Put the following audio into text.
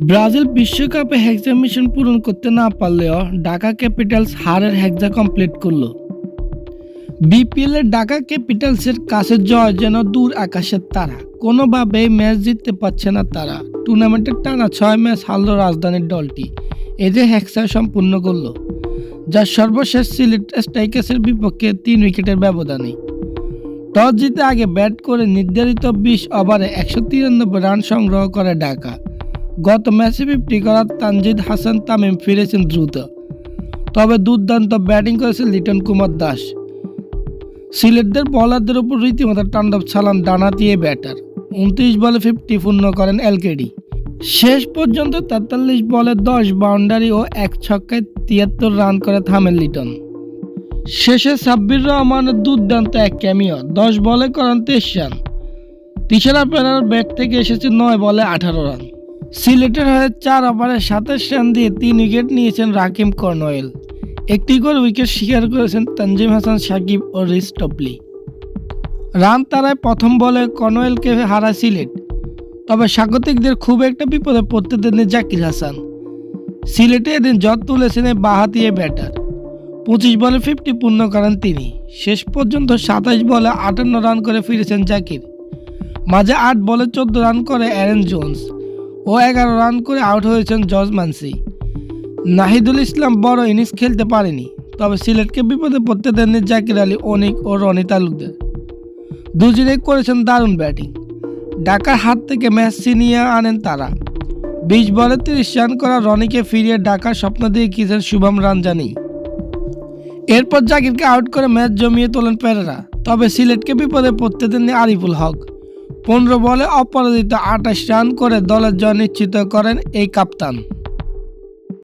Brazil বিশ্বকাপে হেক্সা mission পূরণ করতে না পারলেও ঢাকা ক্যাপিটালস হারের হেক্সা কমপ্লিট করল। বিপিএল এর ঢাকা ক্যাপিটালসের কাছে জয় যেন দূর আকাশের তারা। কোনোভাবেই ম্যাচ জিততে পারছে না তারা। টুর্নামেন্টের টানা ছয় ম্যাচ হারল রাজধানীর দলটি। এদের হেক্সা সম্পূর্ণ করল, যা সর্বশেষ সিলেট স্ট্রাইকার্সের বিপক্ষে তিন উইকেটের ব্যবধানে। টস জিতে আগে ব্যাট করে নির্ধারিত বিশ ওভারে একশো তিরানব্বই রান সংগ্রহ করে ঢাকা। গত ম্যাচে ফিফটি করা তানজিদ হাসান তামিম ফিরেছেন দ্রুত। তবে দুর্দান্ত ব্যাটিং করেছেন লিটন কুমার দাস। সিলেটদের বলারদের উপর রীতিমতো তাণ্ডব চালান ডানাতিয়ে ব্যাটার উনত্রিশ বলে ফিফটি পূর্ণ করেন এলকেডি। শেষ পর্যন্ত তেতাল্লিশ বলে দশ বাউন্ডারি ও এক ছক্কায় তিয়াত্তর রান করে থামেন লিটন। শেষে সাব্বির রহমানের দুর্দান্ত এক ক্যামিও দশ বলে করেন তেইশ রান। তিশারা পেরার ব্যাট থেকে এসেছে নয় বলে আঠারো রান। সিলেটের হয়ে চার ওভারে সাতাশ রান দিয়ে তিন উইকেট নিয়েছেন রাকিম কর্নওয়েল একটি করে উইকেট শিকার করেছেন তানজিম হাসান, সাকিব ও রিস টপলি। রান তারায় প্রথম বলে কর্নওয়েলকে হারায় সিলেট। তবে স্বাগতিকদের খুব একটা বিপদে পড়তে দেননি জাকির হাসান। সিলেটে এদিন জট তুলেছেন বাহাতিয়ে ব্যাটার। পঁচিশ বলে ফিফটি পূর্ণ করেন তিনি। শেষ পর্যন্ত সাতাশ বলে আটান্ন রান করে ফিরেছেন জাকির। মাঝে আট বলে চোদ্দ রান করে অ্যারেন জোন্স। ও এগারো রান করে আউট হয়েছেন জজ মানসি। নাহিদুল ইসলাম বড় ইনিংস খেলতে পারেনি, তবে সিলেটকে বিপদে পড়তে দেননি জাকির আলী, অনিক ও রনি তালুকদের। দুজনেই করেছেন দারুণ ব্যাটিং। ঢাকার হাত থেকে ম্যাচ ছিনিয়ে আনেন তারা। বিশ বলে তিরিশ রান করা রনিকে ফিরিয়ে ডাকার স্বপ্ন দিয়ে গিয়েছেন শুভম রান রানজানি এরপর জাকিরকে আউট করে ম্যাচ জমিয়ে তোলেন পেরেরা, তবে সিলেটকে বিপদে পড়তে দেননি আরিফুল হক। পনেরো বলে অপরাজিত আঠাশ রান করে দলের জয় নিশ্চিত করেন এই কাপ্তান।